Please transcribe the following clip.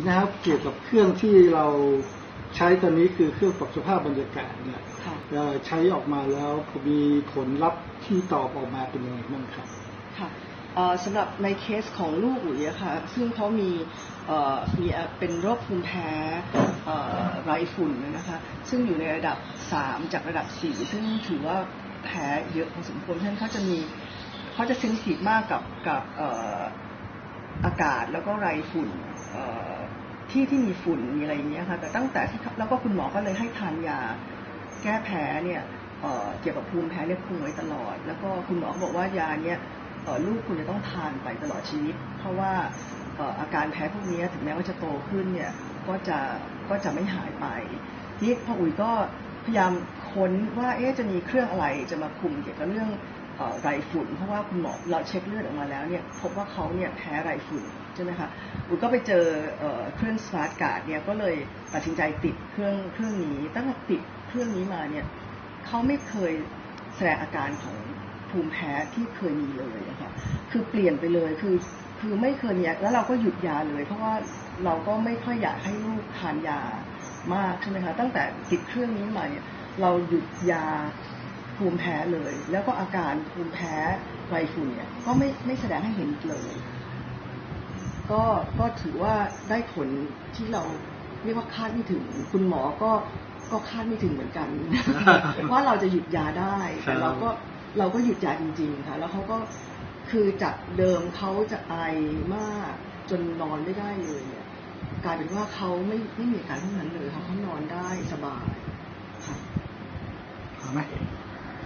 นะครับเกี่ยวกับเครื่องที่เราใช้ตอนนี้คือเครื่องปรับสภาพบรรยากาศเนี่ยค่ะเอ่อใช้ออกมาแล้วมีผลลัพธ์ที่ตอบออกมาเป็นยังไงบ้างครับ ค่ะเอ่อสำหรับในเคสของลูกอุ๋ยอะค่ะ ซึ่งเขามีเอ่อมีเอ่อเป็นโรคภูมิแพ้เอ่อไรฝุ่นนะคะ ซึ่งอยู่ในระดับ 3 จากระดับ 4 ซึ่งถือว่าแพ้เยอะพอสมควรเพราะฉะนั้นเขาจะมีเขาจะเซนซิทีฟมากกับกับเอ่ออากาศแล้วก็ไรฝุ่นเอ่อ ที่ที่มีฝุ่นมีอะไรอย่างเงี้ยค่ะ แต่ตั้งแต่ที่แล้วก็คุณหมอก็เลยให้ทานยา แก้แพ้เนี่ยเกี่ยวกับภูมิแพ้เนี่ยคุมไว้ตลอด แล้วก็คุณหมอบอกว่ายาเนี่ยลูกคุณจะต้องทานไปตลอดชีวิต เพราะว่าอาการแพ้พวกนี้ถึงแม้ว่าจะโตขึ้นเนี่ยก็จะก็จะไม่หายไปนี่พออุ๋ยก็พยายามค้นว่าเอ๊ะจะมีเครื่องอะไรจะมาคุมเกี่ยวกับเรื่อง ไรฝุ่น เพราะว่าคุณหมอเราเช็คเลือดออกมาแล้วเนี่ยพบว่าเขาเนี่ยแพ้ไรฝุ่นใช่ไหมคะอุ๋ยก็ไปเจอเอเครื่องสมาร์ทการ์ดเนี่ยก็เลยตัดสินใจติดเครื่องเครื่องนี้ตั้งแต่ติดเครื่องนี้มาเนี่ยเขาไม่เคยแสดงอาการของภูมิแพ้ที่เคยมีเลยนะคะคือเปลี่ยนไปเลยคือคือไม่เคยมีแล้วเราก็หยุดยาเลย เพราะว่าเราก็ไม่ค่อยอยากให้ลูกทานยามากใช่ไหมคะตั้งแต่ติดเครื่องนี้มาเนี่ยเราหยุดยา ภูมิแพ้เลย แล้วก็อาการภูมิแพ้ไรฝุ่นเนี่ยก็ไม่ไม่แสดงให้เห็นอีกเลย ก็ก็ถือว่าได้ผลที่เราเรียกว่าคาดไม่ถึง คุณหมอก็ก็คาดไม่ถึงเหมือนกัน ว่าเราจะหยุดยาได้แต่เราก็เราก็หยุดยาจริง ๆ ค่ะ แล้วเขาก็คือจากเดิมเขาจะไอมากจนนอนไม่ได้เลยเนี่ยกลายเป็นว่าเขาไม่ไม่มีอาการทั้งนั้นเลยค่ะเขานอนได้สบายค่ะเอาไหม